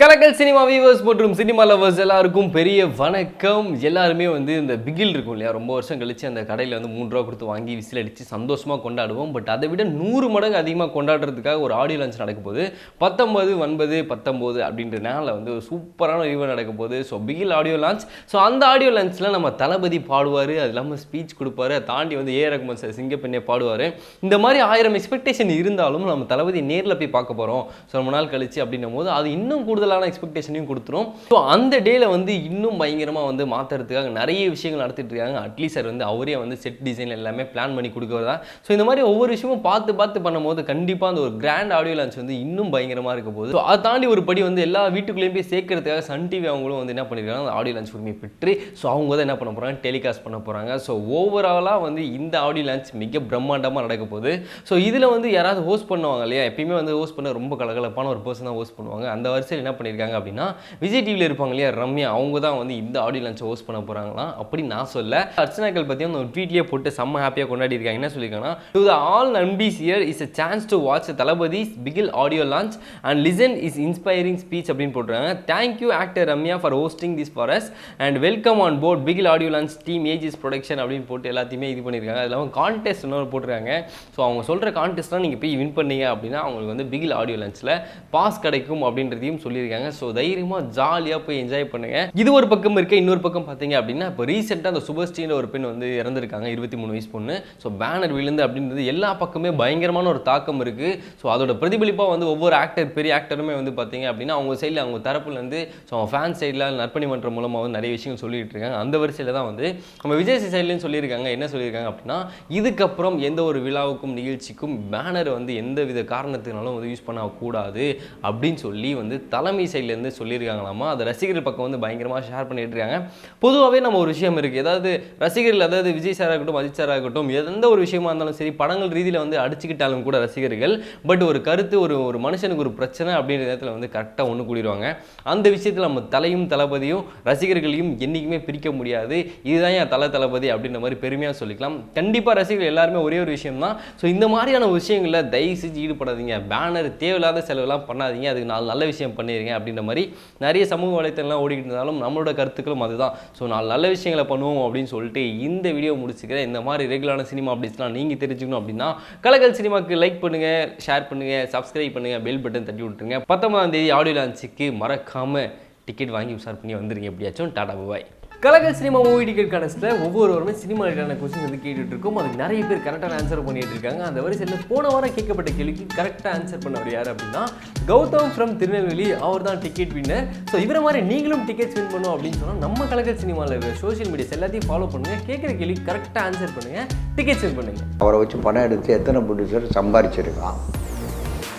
Kalakkal cinema viewers மற்றும் cinema lovers எல்லாருக்கும் பெரிய வணக்கம். எல்லாருமே வந்து இந்த பிகில் இருக்கும் இல்லையா? ரொம்ப வருஷம் கழிச்சு அந்த கடையில் வந்து மூணு ரூபா கொடுத்து வாங்கி விசில் அடித்து சந்தோஷமாக கொண்டாடுவோம். பட் அதை விட நூறு மடங்கு அதிகமாக கொண்டாடுறதுக்காக ஒரு ஆடியோ லான்ச் நடக்க போகுது. பத்தொம்பது ஒன்பது பத்தொம்போது அப்படின்ற நேரில் வந்து ஒரு சூப்பரான ஈவெண்ட் நடக்க போகுது. So Bigil audio launch so அந்த ஆடியோ லான்ச்சில் நம்ம தளபதி பாடுவார். அது இல்லாமல் ஸ்பீச் கொடுப்பாரு. அதை தாண்டி வந்து ஏ ரகுமன் சார் சிங்கப்பெண்ணே பாடுவார். இந்த மாதிரி ஆயிரம் எக்ஸ்பெக்டேஷன் இருந்தாலும் நம்ம தளபதி நேரில் போய் பார்க்க போகிறோம் ஸோ ரொம்ப நாள் கழிச்சு அப்படின்னும் போது அது இன்னும் கூடுதலான எக்ஸ்பெக்டேஷனையும் கொடுத்துரும். ஸோ அந்த டேல வந்து இன்னும் பயங்கரமாக வந்து மாற்றுறதுக்காக நிறைய விஷயங்கள் நடத்திட்டு இருக்காங்க. அட்லீஸ்ட் சார் வந்து அவரே வந்து செட் டிசைன் எல்லாமே பிளான் பண்ணி கொடுக்குறதா. ஸோ இந்த மாதிரி ஒவ்வொரு விஷயமும் பார்த்து பார்த்து பண்ணும்போது கண்டிப்பாக அந்த ஒரு கிராண்ட் ஆடியோ லான்ச் வந்து இன்னும் பயங்கரமாக இருக்க போகுது. ஸோ அதை தாண்டி ஒரு படி வந்து எல்லா வீட்டுக்குள்ளேயும் போய் சேர்க்கறதுக்காக சன் டிவி அவங்களும் வந்து என்ன பண்ணியிருக்காங்க அந்த ஆடியோ லான்ச் உரிமை பெற்று ஸோ அவங்க தான் என்ன பண்ண போகிறாங்க டெலிகாஸ்ட் பண்ண போகிறாங்க ஸோ ஓவராலாக வந்து இந்த ஆடியோ லான்ச் மிக பிரம்மாண்டமாக நடக்க போகுது. ஸோ இதில் வந்து யாராவது ஹோஸ்ட் பண்ணுவாங்க இல்லையா? எப்பயுமே வந்து ஹோஸ்ட் பண்ண ரொம்ப கலகலப்பான ஒரு பர்சன் தான் ஹோஸ்ட் பண்ணுவாங்க. அந்த வரிசையில் என்ன பண்ணியிருக்காங்க அப்படின்னா விஜய் டிவியில் இருப்பாங்க இல்லையா ரம்யா அவங்க தான் வந்து இந்த ஆடியோ லான்ச் ஹோஸ்ட் பண்ண போகிறாங்களாம் அப்படி நான் சொல்ல அர்ச்சனாக்கள் பற்றி வந்து ஒரு ட்வீட்லேயே போட்டு செம்ம ஹாப்பியாக கொண்டாடி இருக்காங்க. என்ன சொல்லியிருக்காங்கன்னா to the all நம்பிஸ் here is a chance to watch Thalapathy Bigil audio launch and listen his inspiring speech அப்படின்னு போட்டுருக்காங்க. Thank you actor Ramya for hosting this for us and welcome on board Bigil audio launch team AGS production அப்படின்னு போட்டு எல்லாத்தையுமே இது பண்ணியிருக்காங்க. அது இல்லாமல் contest இன்னொரு போட்டிருக்காங்க. ஸோ அவங்க சொல்கிற கான்டெஸ்ட்லாம் நீங்கள் போய் வின் பண்ணீங்க அப்படின்னா அவங்களுக்கு வந்து பிகில் ஆடியோ லான்ச்சில் பாஸ் கிடைக்கும் அப்படின்றதையும் சொல்லி பண்ணியிருக்காங்க ஸோ தைரியமாக ஜாலியாக போய் என்ஜாய் பண்ணுங்க. இது ஒரு பக்கம் இருக்க இன்னொரு பக்கம் பார்த்தீங்க அப்படின்னா இப்போ ரீசெண்டாக அந்த சுபஸ்ரீன்ற ஒரு பெண் வந்து இறந்துருக்காங்க இருபத்தி மூணு வயசு பொண்ணு. ஸோ பேனர் விழுந்து அப்படின்றது எல்லா பக்கமே பயங்கரமான ஒரு தாக்கம் இருக்குது ஸோ அதோட பிரதிபலிப்பாக வந்து ஒவ்வொரு ஆக்டர் பெரிய ஆக்டருமே வந்து பார்த்தீங்க அப்படின்னா அவங்க சைடில் அவங்க தரப்புலேருந்து ஸோ அவங்க ஃபேன் சைடில் நற்பணி மன்றம் மூலமாக வந்து நிறைய விஷயங்கள் சொல்லிட்டு இருக்காங்க. அந்த வரிசையில் தான் வந்து நம்ம விஜய் சைட்லேயும் சொல்லியிருக்காங்க. என்ன சொல்லியிருக்காங்க அப்படின்னா இதுக்கப்புறம் எந்த ஒரு விழாவுக்கும் நிகழ்ச்சிக்கும் பேனர் வந்து எந்த வித காரணத்தினாலும் வந்து யூஸ் பண்ணக்கூடாது அப்படின்னு சொல்லி வந்து தலைமை சைட்லேருந்து சொல்லியிருக்காங்களாமா? அது ரசிகர்கள் பக்கம் வந்து பயங்கரமாக ஷேர் பண்ணிட்டு இருக்காங்க பொதுவாகவே நம்ம ஒரு விஷயம் இருக்குது ஏதாவது ரசிகர்கள் அதாவது விஜய் சாராக இருக்கட்டும் அஜித் சாராக இருக்கட்டும் எந்த ஒரு விஷயமா இருந்தாலும் சரி படங்கள் ரீதியில் வந்து அடிச்சுக்கிட்டாலும் கூட ரசிகர்கள் பட் ஒரு கருத்து ஒரு ஒரு மனுஷனுக்கு ஒரு பிரச்சனை அப்படின்ற நேரத்தில் வந்து கரெக்டாக ஒன்று கூடிடுவாங்க. அந்த விஷயத்தில் நம்ம தலையும் தளபதியும் ரசிகர்களையும் என்றைக்குமே பிரிக்க முடியாது. இதுதான் என் தலை தளபதி அப்படின்ற மாதிரி பெருமையாக சொல்லிக்கலாம். கண்டிப்பாக ரசிகர்கள் எல்லாருமே ஒரே ஒரு விஷயம் தான் ஸோ இந்த மாதிரியான விஷயங்களில் தயவு செஞ்சு ஈடுபடாதீங்க. பேனர் தேவையில்லாத செலவுலாம் பண்ணாதீங்க. அதுக்கு நாலு நல்ல விஷயம் பண்ணிடுங்க அப்படின்ற மாதிரி நிறைய சமூக வலைத்தளம்லாம் ஓடிக்கிட்டு இருந்தாலும் நம்மளோட கருத்துக்களும் அதுதான். ஸோ நான் நல்ல விஷயங்களை பண்ணுவோம் அப்படின்னு சொல்லிட்டு இந்த வீடியோ முடிச்சுக்கிறேன். இந்த மாதிரி ரெகுலரான சினிமா அப்டேட்ஸ்லாம் நீங்கள் தெரிஞ்சுக்கணும் அப்படின்னா கலகல் சினிமாக்கு லைக் பண்ணுங்கள் ஷேர் பண்ணுங்கள் சப்ஸ்கிரைப் பண்ணுங்கள் பெல் பட்டன் தட்டி விட்டுருங்க. பத்தொம்பதாம் தேதி ஆடியோ லான்ச்சுக்கு மறக்காமல் டிக்கெட் வாங்கி உஷார் பண்ணி வந்துருங்க எப்படியாச்சும். Tata bye Kalakkal cinema movie ticket கணஸ்ல ஒவ்வொருவருமே சினிமா ரிலேட்டான கொஸ்டின் வந்து கேட்டுட்டு இருக்கோம் அதுக்கு நிறைய பேர் கரெக்டான ஆன்சர் பண்ணிட்டு இருக்காங்க அந்த வரிசையில் போன வாரம் கேட்கப்பட்ட கேள்விக்கு கரெக்டாக ஆன்சர் பண்ணவர் யார் அப்படின்னா கௌதம் ஃப்ரம் திருநெல்வேலி. அவர் தான் டிக்கெட் வின்னர் ஸோ இவரை மாதிரி நீங்களும் டிக்கெட்ஸ் வின் பண்ணும் அப்படின்னு சொன்னால் நம்ம கலகல் சினிமாவில் இருக்கிற சோஷியல் மீடியாஸ் எல்லாத்தையும் ஃபாலோ பண்ணுங்கள் கேட்குற கேள்வி கரெக்டாக ஆன்சர் பண்ணுங்கள் டிக்கெட்ஸ் வின் பண்ணுங்கள் அவரை வச்சு படம் எடுத்து எத்தனை ப்ரொடியூசர் சம்பாரிச்சிருக்கான்?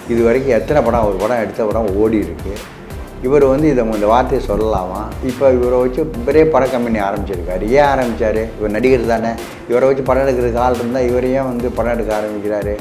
இது வரைக்கும் எத்தனை படம் ஒரு படம் எடுத்த படம் ஓடி இருக்குது இவர் வந்து இதை இந்த வார்த்தையை சொல்லலாமா? இப்போ இவரை வச்சு இவரே பட கம்பெனி ஆரம்பிச்சிருக்காரு. ஏன் ஆரம்பித்தார் இவர் நடிகர் தானே. இவரை வச்சு படம் எடுக்கிற கால் இருந்தால் இவரையும் வந்து படம் எடுக்க ஆரம்பிக்கிறாரு.